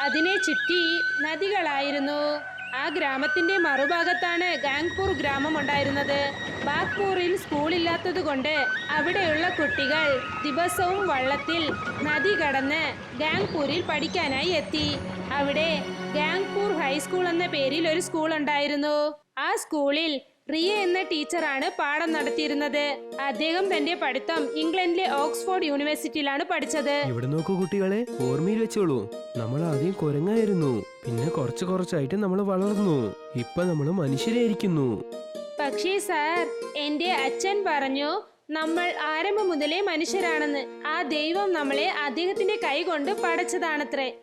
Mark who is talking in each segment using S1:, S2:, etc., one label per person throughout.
S1: അതിനെ ചുറ്റി നദികളായിരുന്നു. ആ ഗ്രാമത്തിന്റെ മറുഭാഗത്താണ് ഗാംഗ്പൂർ ഗ്രാമം ഉണ്ടായിരുന്നത് ബാഗ്പൂറിൽ സ്കൂളില്ലാത്തത് കൊണ്ട് അവിടെയുള്ള കുട്ടികൾ ദിവസവും വള്ളത്തിൽ നദി കടന്ന് ഗാംഗ്പൂരിൽ പഠിക്കാനായി എത്തി. അവിടെ ഗാംഗ്പൂർ ഹൈസ്കൂൾ എന്ന പേരിൽ ഒരു സ്കൂൾ ഉണ്ടായിരുന്നു ആ സ്കൂളിൽ റിയ എന്ന ടീച്ചറാണ് പാഠം നടത്തിയിരുന്നത്. അദ്ദേഹം തന്റെ പഠിത്തം ഇംഗ്ലണ്ടിലെ ഓക്സ്ഫോർഡ് യൂണിവേഴ്സിറ്റിയിലാണ് പഠിച്ചത്.
S2: ഇവിടെ നോക്കൂ കുട്ടികളെ ഓർമ്മയിൽ വെച്ചോളൂ. നമ്മൾ ആദ്യം കുരങ്ങായിരുന്നു. പിന്നെ കുറച്ച് കുറച്ചായിട്ട് നമ്മൾ വളർന്നു. ഇപ്പൊ നമ്മൾ മനുഷ്യരായിരിക്കുന്നു.
S1: പക്ഷേ സാർ എന്റെ അച്ഛൻ പറഞ്ഞു നമ്മൾ ആരംഭം മുതലേ മനുഷ്യരാണെന്ന്. ആ ദൈവം നമ്മളെ അദ്ദേഹത്തിന്റെ കൈ കൊണ്ട് പടച്ചതാണത്രേ.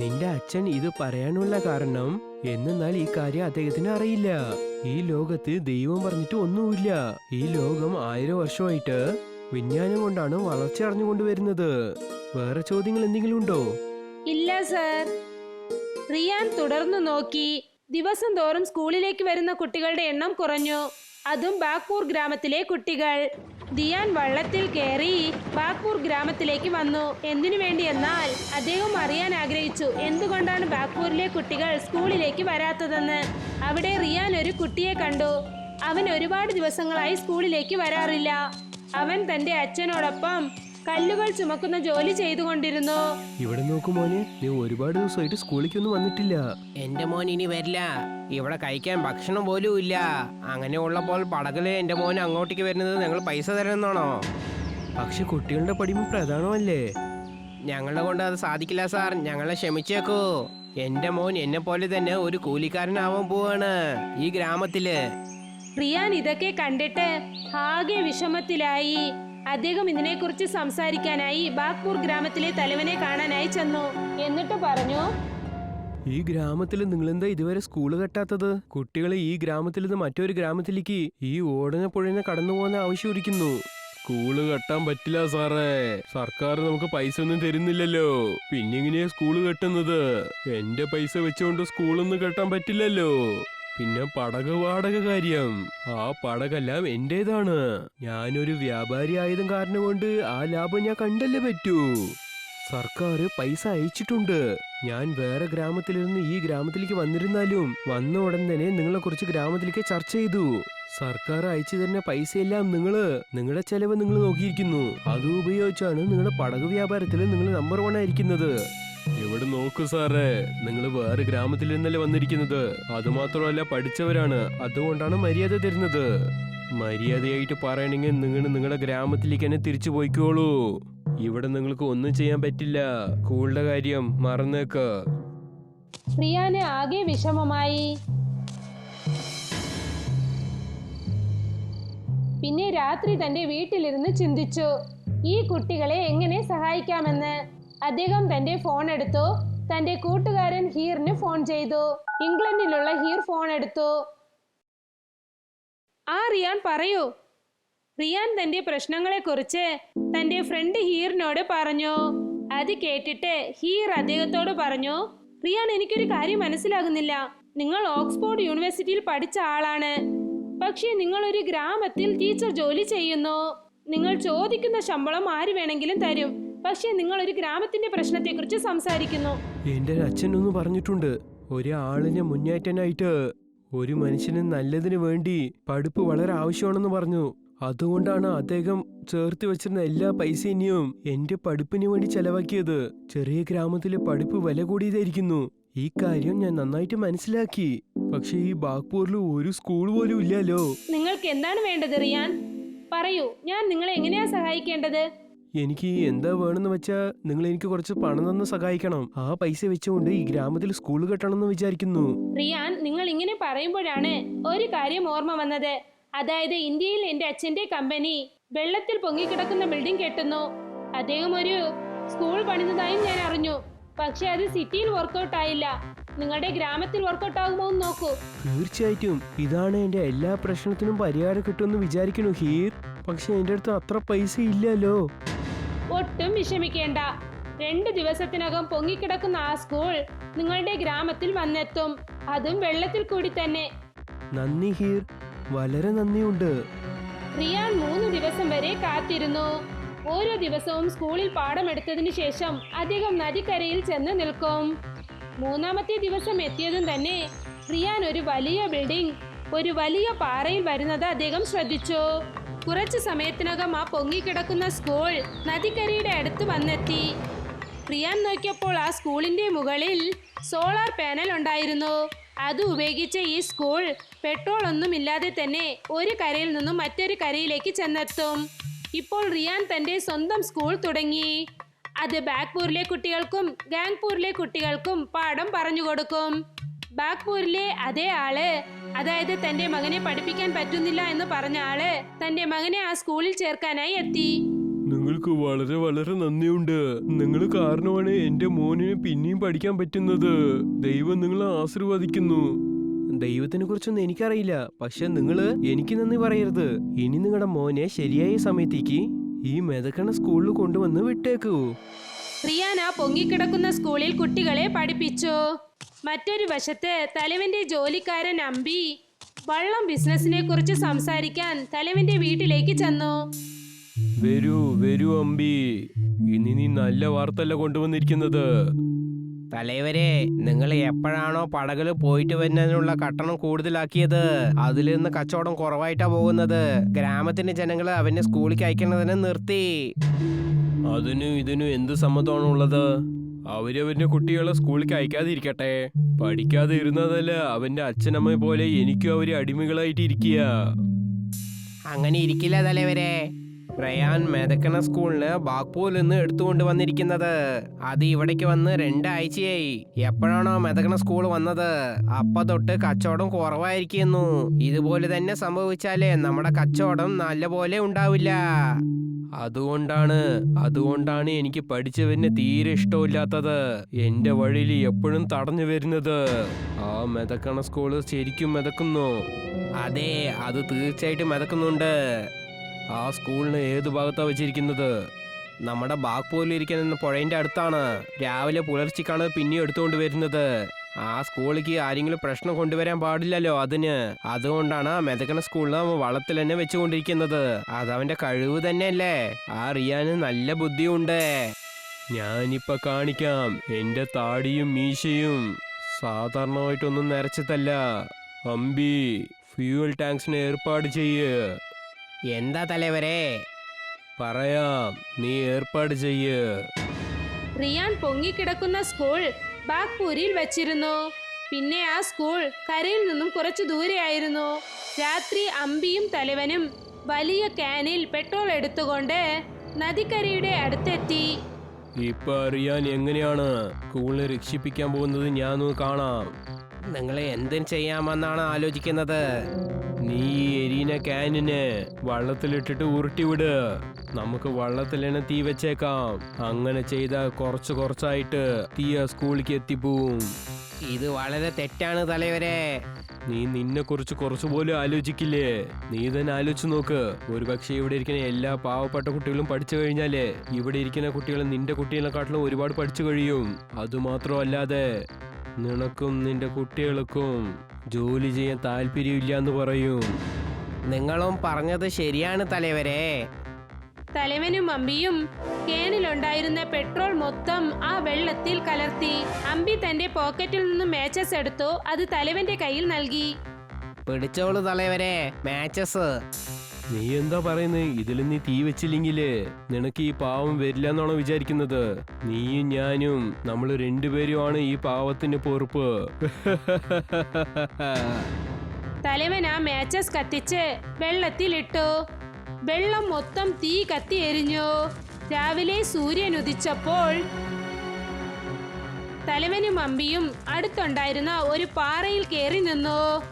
S2: നിന്റെ അച്ഛൻ ഇത് പറയാനുള്ള കാരണം എന്നാൽ ഈ കാര്യം അദ്ദേഹത്തിന് അറിയില്ല. ഈ ലോകത്ത് ദൈവം പറഞ്ഞിട്ട് ഒന്നുമില്ല. ഈ ലോകം ആയിരം വർഷമായിട്ട് വിജ്ഞാനം കൊണ്ടാണ് വളർച്ച അറിഞ്ഞുകൊണ്ടുവരുന്നത് വേറെ ചോദ്യങ്ങൾ എന്തെങ്കിലും ഉണ്ടോ?
S1: ഇല്ല സർ. റിയാൻ തുടർന്നു നോക്കി ദിവസം തോറും സ്കൂളിലേക്ക് വരുന്ന കുട്ടികളുടെ എണ്ണം കുറഞ്ഞു. അതും ബാഗ്പൂർ ഗ്രാമത്തിലെ കുട്ടികൾ. ദിയാൻ വള്ളത്തിൽ കയറി ബാഗ്പൂർ ഗ്രാമത്തിലേക്ക് വന്നു. എന്തിനു വേണ്ടി എന്നാൽ അദ്ദേഹം അറിയാൻ ആഗ്രഹിച്ചു എന്തുകൊണ്ടാണ് ബാഗ്പൂരിലെ കുട്ടികൾ സ്കൂളിലേക്ക് വരാത്തതെന്ന്. അവിടെ റിയാൻ ഒരു കുട്ടിയെ കണ്ടു. അവൻ ഒരുപാട് ദിവസങ്ങളായി സ്കൂളിലേക്ക് വരാറില്ല. അവൻ തന്റെ അച്ഛനോടൊപ്പം കല്ലുകൾ ചുമക്കുന്ന ജോലി ചെയ്തുകൊണ്ടിരുന്നു.
S2: ഇവിടെ നോക്കു മോനെ നീ ഒരുപാട് ദിവസമായിട്ട് സ്കൂളിലേക്കൊന്നും വന്നിട്ടില്ല.
S3: എന്റെ മോൻ ഇനി വരില്ല. ഇവിടെ കഴിക്കാൻ ഭക്ഷണം പോലും ഇല്ല. അങ്ങനെ ഉള്ളപ്പോൾ പടകിൽ എന്റെ മോൻ അങ്ങോട്ടേക്ക് വരുന്നത് ഞങ്ങൾ പൈസ തരണമെന്നാണോ
S2: പക്ഷെ കുട്ടികളുടെ പഠിപ്പ് പ്രധാനമല്ലേ?
S3: ഞങ്ങളെ കൊണ്ട് അത് സാധിക്കില്ല സാർ. ഞങ്ങളെ ക്ഷമിച്ചേക്കൂ. എന്റെ മോൻ എന്നെ പോലെ തന്നെ ഒരു കൂലിക്കാരനാവാൻ പോവാണ് ഈ ഗ്രാമത്തിൽ.
S1: റിയാൻ ഇതൊക്കെ കണ്ടിട്ട് ആകെ വിഷമത്തിലായി. അദ്ദേഹം ഇതിനെക്കുറിച്ച് സംസാരിക്കാനായി ബാഗ്പൂർ ഗ്രാമത്തിലെ തലവനെ കാണാനായി ചെന്നു. എന്നിട്ട് പറഞ്ഞു
S2: ഈ ഗ്രാമത്തിൽ നിങ്ങളെന്താ ഇതുവരെ സ്കൂൾ കെട്ടാത്തത്? കുട്ടികളെ ഈ ഗ്രാമത്തിൽ നിന്ന് മറ്റൊരു ഗ്രാമത്തിലേക്ക് ഈ ഓടന പുഴനെ കടന്നു പോകുന്ന ആവശ്യമിരിക്കുന്നു സ്കൂൾ കെട്ടാൻ പറ്റില്ല സാറേ. സർക്കാർ നമുക്ക് പൈസ ഒന്നും തരുന്നില്ലല്ലോ. പിന്നെ ഇങ്ങനെയാ സ്കൂൾ കെട്ടുന്നത്? എന്റെ പൈസ വെച്ചുകൊണ്ട് സ്കൂളൊന്നും കെട്ടാൻ പറ്റില്ലല്ലോ. പിന്നെ പടക വാടക കാര്യം. ആ പടകെല്ലാം എന്റേതാണ്. ഞാനൊരു വ്യാപാരി ആയതും കാരണം കൊണ്ട് ആ ലാഭം ഞാൻ കണ്ടല്ലേ പറ്റൂ. സർക്കാർ പൈസ അയച്ചിട്ടുണ്ട്. ഞാൻ വേറെ ഗ്രാമത്തിലിരുന്ന് ഈ ഗ്രാമത്തിലേക്ക് വന്നിരുന്നാലും വന്ന ഉടൻ തന്നെ നിങ്ങളെ കുറിച്ച് ഗ്രാമത്തിലേക്ക് ചർച്ച ചെയ്തു. സർക്കാർ അയച്ചു തരുന്ന പൈസയെല്ലാം നിങ്ങൾ നിങ്ങളുടെ ചെലവ് നിങ്ങൾ നോക്കിയിരിക്കുന്നു. അത് ഉപയോഗിച്ചാണ് നിങ്ങളുടെ പടക് വ്യാപാരത്തിൽ നിങ്ങൾ നമ്പർ വൺ ആയിരിക്കുന്നത്. ഇവിടെ നോക്കൂ സാറേ? നിങ്ങൾ വേറെ ഗ്രാമത്തിൽ നിന്നല്ലേ വന്നിരിക്കുന്നത്. അതുമാത്രമല്ല പഠിച്ചവരാണ്. അതുകൊണ്ടാണ് മര്യാദ തരുന്നത്. മര്യാദയായിട്ട് പറയണെങ്കിൽ നിങ്ങൾ നിങ്ങളുടെ ഗ്രാമത്തിലേക്ക് തന്നെ തിരിച്ചു പോയിക്കോളൂ. ഇവിടെ നിങ്ങൾക്ക് ഒന്നും ചെയ്യാൻ പറ്റില്ല. കൂളുടെ കാര്യം മറന്നേക്ക്.
S1: റിയാന് ആകെ വിഷമമായി. പിന്നെ രാത്രി തന്റെ വീട്ടിലിരുന്ന് ചിന്തിച്ചു. ഈ കുട്ടികളെ എങ്ങനെ സഹായിക്കാമെന്ന്. അദ്ദേഹം തന്റെ ഫോൺ എടുത്തു. തന്റെ കൂട്ടുകാരൻ ഹീറിന് ഫോൺ ചെയ്തു. ഇംഗ്ലണ്ടിലുള്ള ഹീർ ഫോൺ എടുത്തു. ആ റിയാൻ പറയൂ. റിയാൻ തന്റെ പ്രശ്നങ്ങളെ കുറിച്ച് തന്റെ ഫ്രണ്ട് ഹീറിനോട് പറഞ്ഞു. അത് കേട്ടിട്ട് ഹീർ അദ്ദേഹത്തോട് പറഞ്ഞു റിയാൻ എനിക്കൊരു കാര്യം മനസ്സിലാകുന്നില്ല. നിങ്ങൾ ഓക്സ്ഫോർഡ് യൂണിവേഴ്സിറ്റിയിൽ പഠിച്ച ആളാണ്. പക്ഷേ നിങ്ങൾ ഒരു ഗ്രാമത്തിൽ ടീച്ചർ ജോലി ചെയ്യുന്നു. നിങ്ങൾ ചോദിക്കുന്ന ശമ്പളം ആര് വേണമെങ്കിലും തരും. പക്ഷേ നിങ്ങൾ ഒരു ഗ്രാമത്തിന്റെ പ്രശ്നത്തെക്കുറിച്ച് സംസാരിക്കുന്നു.
S2: എന്റെ അച്ഛനൊന്ന് പറഞ്ഞിട്ടുണ്ട്. ഒരാളിനെ മുന്നേറ്റനായിട്ട് ഒരു മനുഷ്യന് നല്ലതിന് വേണ്ടി പഠിപ്പ് വളരെ ആവശ്യമാണെന്ന് പറഞ്ഞു. അതുകൊണ്ടാണ് അദ്ദേഹം ചേർത്ത് വെച്ചിരുന്ന എല്ലാ പൈസയും എന്റെ പഠിപ്പിന് വേണ്ടി ചെലവാക്കിയത്. ചെറിയ ഗ്രാമത്തിലെ പഠിപ്പ് വില കൂടിയതായിരിക്കുന്നു. ഈ കാര്യം ഞാൻ നന്നായിട്ട് മനസ്സിലാക്കി. പക്ഷേ ഈ ബാഗ്പൂരിൽ ഒരു സ്കൂൾ പോലും ഇല്ലല്ലോ.
S1: നിങ്ങൾക്ക് എന്താണ് വേണ്ടത് റിയാൻ? പറയൂ ഞാൻ നിങ്ങളെ എങ്ങനെയാ സഹായിക്കേണ്ടത്?
S2: എനിക്ക് എന്താ വേണമെന്ന് വെച്ചാൽ നിങ്ങൾ എനിക്ക് കുറച്ച് പണം തന്ന് സഹായിക്കണം. ആ പൈസ വെച്ചുകൊണ്ട് ഈ ഗ്രാമത്തിൽ സ്കൂൾ കെട്ടണം എന്ന് വിചാരിക്കുന്നു.
S1: റിയാൻ നിങ്ങൾ ഇങ്ങനെ പറയുമ്പോഴാണ് ഒരു കാര്യം ഓർമ്മ വന്നത്. അതായത് ഇന്ത്യയിൽ എന്റെ അച്ഛന്റെ കമ്പനി വെള്ളത്തിൽ പൊങ്ങിക്കിടക്കുന്ന ബിൽഡിംഗ് കെട്ടുന്നു. അദ്ദേഹം ഒരു സ്കൂൾ പണിതതായും ഞാൻ അറിഞ്ഞു. പക്ഷെ അത് സിറ്റിയിൽ വർക്കൗട്ട് ആയില്ല. നിങ്ങളുടെ ഗ്രാമത്തിൽ വർക്കൗട്ട് ആകുമോ എന്ന് നോക്കൂ.
S2: തീർച്ചയായിട്ടും. ഇതാണ് എന്റെ എല്ലാ പ്രശ്നത്തിനും പരിഹാരം കിട്ടുമെന്ന് വിചാരിക്കണു ഹീർ. പക്ഷെ എന്റെ അടുത്ത് അത്ര പൈസ ഇല്ലല്ലോ.
S1: ഒട്ടും വിഷമിക്കേണ്ട. രണ്ട് ദിവസത്തിനകം പൊങ്ങിക്കിടക്കുന്ന ആ സ്കൂൾ നിങ്ങളുടെ ഗ്രാമത്തിൽ വന്നെത്തും. അതും വെള്ളത്തിൽ കൂടി തന്നെ.
S2: നന്ദി ഹീർ. വളരെ നന്ദിയുണ്ട്.
S1: റിയാൻ മൂന്ന് ദിവസം വരെ കാത്തിരുന്നു. ഓരോ ദിവസവും സ്കൂളിൽ പാഠമെടുത്തതിനു ശേഷം അദ്ദേഹം നദിക്കരയിൽ ചെന്ന് നിൽക്കും. മൂന്നാമത്തെ ദിവസം എത്തിയതും തന്നെ റിയാൻ ഒരു വലിയ ബിൽഡിംഗ് ഒരു വലിയ പാറയിൽ വരുന്നത് അദ്ദേഹം ശ്രദ്ധിച്ചു. കുറച്ചു സമയത്തിനകം ആ പൊങ്ങിക്കിടക്കുന്ന സ്കൂൾ നദിക്കരയുടെ അടുത്ത് വന്നെത്തി. പ്രിയാൻ നോക്കിയപ്പോൾ ആ സ്കൂളിന്റെ മുകളിൽ സോളാർ പാനൽ ഉണ്ടായിരുന്നു. അത് ഉപയോഗിച്ച ഈ സ്കൂൾ പെട്രോൾ ഒന്നും ഇല്ലാതെ തന്നെ ഒരു കരയിൽ നിന്നും മറ്റൊരു കരയിലേക്ക് ചെന്നെത്തും. ഇപ്പോൾ റിയാൻ തന്റെ സ്വന്തം സ്കൂൾ തുടങ്ങി. അത് ബാഗ്പൂരിലെ കുട്ടികൾക്കും ഗാംഗ്പൂരിലെ കുട്ടികൾക്കും പാഠം പറഞ്ഞു കൊടുക്കും. ബാഗ്പൂരിലെ അതേ ആൾ അതായത് തന്റെ മകനെ പഠിപ്പിക്കാൻ പറ്റുന്നില്ല എന്ന് പറഞ്ഞ ആൾ തന്റെ മകനെ ആ സ്കൂളിൽ ചേർക്കാനായി എത്തി.
S2: നിങ്ങൾക്ക് വളരെ വളരെ നന്ദിയുണ്ട്. നിങ്ങൾ കാരണമാണ് എന്റെ മോനിന് പിന്നെയും പഠിക്കാൻ പറ്റുന്നത്. ദൈവം നിങ്ങളെ ആശീർവദിക്കുന്നു. ദൈവത്തിനെ കുറിച്ചൊന്നും എനിക്കറിയില്ല. പക്ഷെ നിങ്ങൾ എനിക്ക് നന്ദി പറയരുത്. ഇനി നിങ്ങളുടെ മോനെ ശരിയായ സമയത്തേക്ക് ഈ മെതക്കണ സ്കൂളിൽ കൊണ്ടുവന്ന് വിട്ടേക്കൂ.
S1: റിയാന പൊങ്ങിക്കിടക്കുന്ന സ്കൂളിൽ കുട്ടികളെ പഠിപ്പിച്ചു. മറ്റൊരു വശത്ത് തലവന്റെ ജോലിക്കാരൻ അമ്പി വള്ളം ബിസിനസിനെ കുറിച്ച് സംസാരിക്കാൻ തലവന്റെ വീട്ടിലേക്ക് ചെന്നു.
S2: വരൂ വരൂ അമ്പി. ഇനി നീ നല്ല വാർത്തല്ല കൊണ്ടുവന്നിരിക്കുന്നത്.
S3: തലവരെ നിങ്ങൾ എപ്പോഴാണോ പടകൾ പോയിട്ട് വരുന്നതിനുള്ള കട്ടണം കൂടുതലാക്കിയത്? അതിൽ നിന്ന് കച്ചവടം കുറവായിട്ടാ പോകുന്നത്. ഗ്രാമത്തിന്റെ ജനങ്ങൾ അവനെ സ്കൂളിലേക്ക് അയക്കുന്നതിനെ നിർത്തി.
S2: അതിനും ഇതിനും എന്ത് സമ്മതമാണുള്ളത്? അവരവന്റെ കുട്ടികളെ സ്കൂളിലേക്ക് അയക്കാതിരിക്കട്ടെ. പഠിക്കാതെ ഇരുന്നതല്ല അവന്റെ അച്ഛനമ്മ പോലെ എനിക്കും അവർ അടിമകളായിട്ട് ഇരിക്കുക
S3: അങ്ങനെ ഇരിക്കില്ല തലവരെ. റയാൻ മെതക്കണ സ്കൂളിന് ബാഗ്പൂരിൽ നിന്ന് എടുത്തുകൊണ്ട് വന്നിരിക്കുന്നത്. അത് ഇവിടേക്ക് വന്ന് രണ്ടാഴ്ചയായി. എപ്പോഴാണോ മെതക്കണ സ്കൂൾ വന്നത്. അപ്പ തൊട്ട് കച്ചവടം കുറവായിരിക്കുന്നു. ഇതുപോലെ തന്നെ സംഭവിച്ചാലേ നമ്മുടെ കച്ചവടം നല്ല പോലെ ഉണ്ടാവില്ല.
S2: അതുകൊണ്ടാണ് അതുകൊണ്ടാണ് എനിക്ക് പഠിച്ചവന് തീരെ ഇഷ്ടമില്ലാത്തത്. എന്റെ വഴിയിൽ എപ്പോഴും തടഞ്ഞു വരുന്നത്. ആ മെതക്കണ സ്കൂൾ ശരിക്കും മെതക്കുന്നു.
S3: അതെ അത് തീർച്ചയായിട്ടും മെതക്കുന്നുണ്ട്.
S2: ആ സ്കൂളിന് ഏത് ഭാഗത്താണ് വെച്ചിരിക്കുന്നത്?
S3: നമ്മുടെ ബാഗ്പൂരിൽ ഇരിക്കുന്ന പുഴയിന്റെ അടുത്താണ്. രാവിലെ പുലർച്ചയ്ക്കാണ് പിന്നെയും എടുത്തുകൊണ്ട് വരുന്നത്. ആ സ്കൂളിലേക്ക് ആരെങ്കിലും പ്രശ്നം കൊണ്ടുവരാൻ പാടില്ലല്ലോ അതിന്. അതുകൊണ്ടാണ് ആ മെതക്കണ സ്കൂളിൽ അവൻ വളത്തിൽ തന്നെ വെച്ചുകൊണ്ടിരിക്കുന്നത്. അതവന്റെ കഴിവ് തന്നെയല്ലേ. ആ റിയാന് നല്ല ബുദ്ധിയുണ്ട്.
S2: ഞാനിപ്പ കാണിക്കാം എന്റെ താടിയും മീശയും. സാധാരണമായിട്ടൊന്നും നിറച്ചതല്ല അമ്പി ഫ്യൂവൽ ടാങ്ക്സിന് ഏർപ്പാട് ചെയ്യ്.
S3: എന്താ തലവരെ?
S2: പറയാം നീ ഏർപ്പാട് ചെയ്യ്.
S1: റിയാൻ പൊങ്ങിക്കിടക്കുന്ന സ്കൂൾ ബാഗ്പൂരിൽ വച്ചിരുന്നു. പിന്നെ ആ സ്കൂൾ കരയിൽ നിന്നും കുറച്ചു ദൂരെയായിരുന്നു. രാത്രി അമ്പിയും തലവനും വലിയ ക്യാനിൽ പെട്രോൾ എടുത്തുകൊണ്ട് നദിക്കരയുടെ അടുത്തെത്തി.
S2: ഇപ്പൊ അറിയാൻ എങ്ങനെയാണ്? സ്കൂളിനെ രക്ഷിപ്പിക്കാൻ പോകുന്നത് ഞാനൊന്ന് കാണാം.
S3: നിങ്ങൾ എന്തും ചെയ്യാമെന്നാണ് ആലോചിക്കുന്നത്.
S2: നീ എരീന ക്യാനിന് വള്ളത്തിലിട്ടിട്ട് ഉരുട്ടിവിട്. നമുക്ക് വള്ളത്തിൽ തന്നെ തീ വെച്ചേക്കാം. അങ്ങനെ ചെയ്ത കുറച്ച് കുറച്ചായിട്ട് തീ ആ സ്കൂളിലേക്ക് എത്തിപ്പോവും.
S3: ഇത് വളരെ തെറ്റാണ് തലവരെ.
S2: നീ നിന്നെ കുറിച്ച് കുറച്ചുപോലും ആലോചിക്കില്ലേ? നീ തന്നെ ആലോചിച്ച് നോക്ക്. ഒരു പക്ഷേ ഇവിടെ ഇരിക്കുന്ന എല്ലാ പാവപ്പെട്ട കുട്ടികളും പഠിച്ചു കഴിഞ്ഞാലേ ഇവിടെ ഇരിക്കുന്ന കുട്ടികൾ നിന്റെ കുട്ടികളെക്കാട്ടിലും ഒരുപാട് പഠിച്ചു കഴിയും. അതുമാത്രമല്ലാതെ നിനക്കും നിന്റെ കുട്ടികൾക്കും ജോലി ചെയ്യാൻ താല്പര്യമില്ല എന്ന് പറയൂ.
S3: നിങ്ങളും പറഞ്ഞത് ശരിയാണ് തലവരെ.
S1: തലവനും അമ്പിയും കേനിലുണ്ടായിരുന്ന പെട്രോൾ മൊത്തം ആ വെള്ളത്തിൽ കലർത്തി. അമ്പി തന്റെ പോക്കറ്റിൽ നിന്നും മാച്ചസ് എടുത്തു അത് തലവന്റെ കയ്യിൽ നൽകി.
S3: പിടിച്ചോളൂ തലവരെ മാച്ചസ്
S2: നീ എന്താ പറയുന്നത് ഇതിൽ നീ തീ വെച്ചില്ലെങ്കിൽ നിനക്ക് ഈ പാവം വരില്ല എന്നാണോ വിചാരിക്കുന്നത്? നീയും ഞാനും നമ്മൾ രണ്ടുപേരുമാണ് ഈ പാവത്തിന് പൊറുപ്പ്.
S1: തലവൻ ആ മാച്ചസ് കത്തിച്ച് വെള്ളത്തിലിട്ടു. വെള്ളം മൊത്തം തീ കത്തി എരിഞ്ഞു. രാവിലെ സൂര്യൻ ഉദിച്ചപ്പോൾ തലവനും അമ്പിയും അടുത്തുണ്ടായിരുന്ന ഒരു പാറയിൽ കയറി നിന്നു.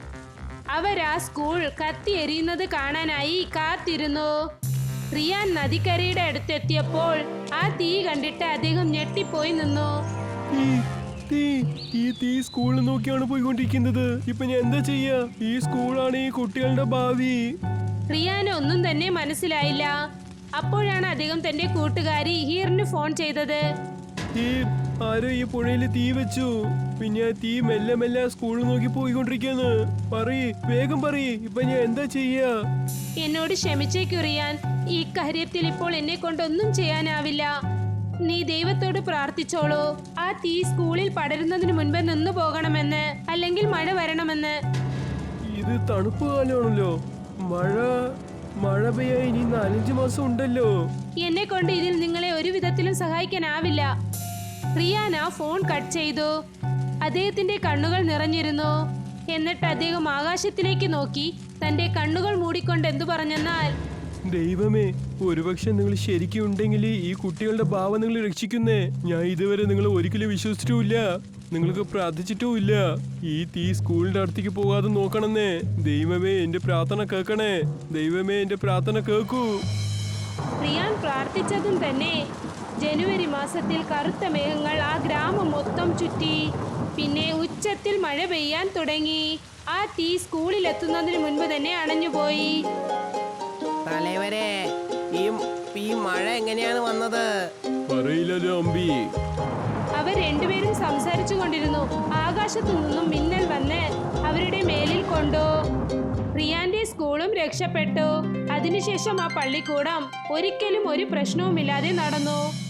S1: അവർ ആ സ്കൂൾ കത്തിയെരിയുന്നത് കാണാനായി കാത്തിരുന്നു. റിയാൻ നദിക്കരയുടെ അടുത്തെത്തിയപ്പോൾ ആ തീ കണ്ടിട്ട് അദ്ദേഹം ഞെട്ടിപ്പോയി നിന്നു.
S2: തീ, തീ, ഈ തീ സ്കൂളിൽ നോക്കിയാണ് പോയിക്കൊണ്ടിരിക്കുന്നത്. ഇപ്പൊ ഞാൻ എന്താ ചെയ്യാ? ഈ സ്കൂളാണ് ഈ കുട്ടികളുടെ ഭാവി.
S1: റിയാന് ഒന്നും തന്നെ മനസ്സിലായില്ല. അപ്പോഴാണ് അദ്ദേഹം തന്റെ കൂട്ടുകാരി ഹീറിന് ഫോൺ ചെയ്തത്.
S2: ഈ ആരോ ഈ പുഴയിൽ തീ വെച്ചു. പിന്നെ ആ തീ മെല്ലെ മെല്ലെ സ്കൂളിൽ നോക്കി പോയിക്കൊണ്ടിരിക്കുന്നു. പറയ് വേഗം പറയ് ഇപ്പൊ ഞാൻ എന്താ ചെയ്യാ?
S1: എന്നോട് ക്ഷമിച്ചേ കുറിയാൻ. ഈ കാര്യത്തിൽ ഇപ്പോൾ എന്നെ കൊണ്ടൊന്നും ചെയ്യാനാവില്ല. നീ ദൈവത്തോട് പ്രാർത്ഥിച്ചോളൂ. ആ തീ സ്കൂളിൽ പടരുന്നതിന് മുൻപ് നിന്നു പോകണമെന്ന് അല്ലെങ്കിൽ മഴ വരണമെന്ന്.
S2: ഇത് തണുപ്പ് കാലമാണല്ലോ. മഴ മഴ പെയ്യാൻ ഇനി നാലഞ്ച് മാസം ഉണ്ടല്ലോ.
S1: എന്നെ കൊണ്ട് ഇതിൽ നിങ്ങളെ ഒരു വിധത്തിലും സഹായിക്കാനാവില്ല. റിയാന ഫോൺ കട്ട് ചെയ്തു. അദ്ദേഹത്തിന്റെ കണ്ണുകൾ നിറഞ്ഞിരുന്നു. എന്നിട്ട് അദ്ദേഹം ആകാശത്തിലേക്ക് നോക്കി. തന്റെ കണ്ണുകൾ മൂടിക്കൊണ്ട് എന്തു പറഞ്ഞെന്നാൽ
S2: ദൈവമേ ഒരുപക്ഷെ നിങ്ങൾ ശരിക്കും ഉണ്ടെങ്കിൽ ഈ കുട്ടികളുടെ ഭാവം നിങ്ങൾ രക്ഷിക്കുന്നേ. ഞാൻ ഇതുവരെ നിങ്ങൾ ഒരിക്കലും വിശ്വസിച്ചിട്ടുമില്ല. നിങ്ങൾക്ക് പ്രാർത്ഥിച്ചിട്ടുമില്ല. ഈ തീ സ്കൂളിന്റെ അടുത്തേക്ക് പോകാതെ നോക്കണമെന്നേ. ദൈവമേ എന്റെ പ്രാർത്ഥന കേൾക്കണേ. ദൈവമേ എന്റെ പ്രാർത്ഥന കേൾക്കൂ.
S1: റിയാൻ പ്രാർത്ഥിച്ചതും തന്നെ. ജനുവരി മാസത്തിൽ കറുത്ത മേഘങ്ങൾ ആ ഗ്രാമം മൊത്തം ചുറ്റി. പിന്നെ ഉച്ചത്തിൽ മഴ പെയ്യാൻ തുടങ്ങി. ആ തീ സ്കൂളിൽ എത്തുന്നതിന് മുൻപ് തന്നെ അണഞ്ഞുപോയി.
S3: തലവരെ ഈ ഈ മഴ എങ്ങനെയാണ് വന്നത്?
S2: പറയില്ലല്ലോ അമ്പി.
S1: അവർ രണ്ടുപേരും സംസാരിച്ചു കൊണ്ടിരുന്നു. ആകാശത്തു നിന്നും മിന്നൽ വന്ന് അവരുടെ മേലിൽ കൊണ്ടു. റിയാന്റെ സ്കൂളും രക്ഷപ്പെട്ടു. അതിനുശേഷം ആ പള്ളിക്കൂടം ഒരിക്കലും ഒരു പ്രശ്നവുമില്ലാതെ നടന്നു.